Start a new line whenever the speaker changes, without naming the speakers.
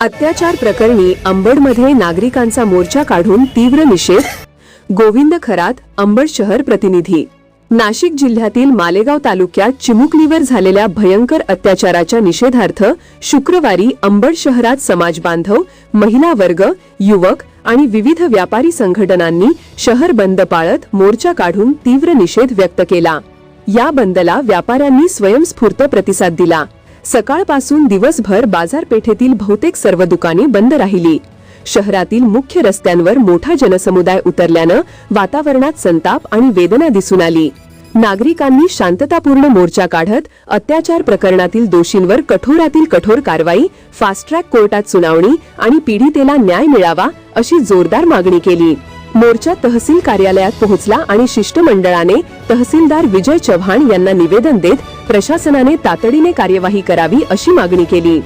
अत्याचार प्रकरणी अंबडमध्ये नागरिकांचा मोर्चा काढून तीव्र निषेध गोविंद खरात अंबड शहर प्रतिनिधी. नाशिक जिल्ह्यातील मालेगाव तालुक्यात चिमुकलीवर झालेल्या भयंकर अत्याचाराच्या निषेधार्थ शुक्रवारी अंबड शहरात समाज बांधव महिला वर्ग युवक आणि विविध व्यापारी संघटनांनी शहर बंद पाळत मोर्चा काढून तीव्र निषेध व्यक्त केला. या बंदला व्यापाऱ्यांनी स्वयंस्फूर्त प्रतिसाद दिला. सकाळपासून दिवसभर बाजारपेठेतील बहुतेक सर्व दुकाने बंद राहिली. शहरातील मुख्य रस्त्यांवर मोठा जनसमुदाय उतरल्यानं वातावरणात संताप आणि वेदना दिसून आली. नागरिकांनी शांततापूर्ण मोर्चा काढत अत्याचार प्रकरणातील दोषींवर कठोरातील कठोर कारवाई फास्ट ट्रॅक कोर्टात सुनावणी आणि पीडितेला न्याय मिळावा अशी जोरदार मागणी केली. मोर्चा तहसील कार्यालयात पोहोचला आणि शिष्टमंडळाने तहसीलदार विजय चव्हाण यांना निवेदन देत प्रशासनाने तातडीने कार्यवाही करावी अशी मागणी केली.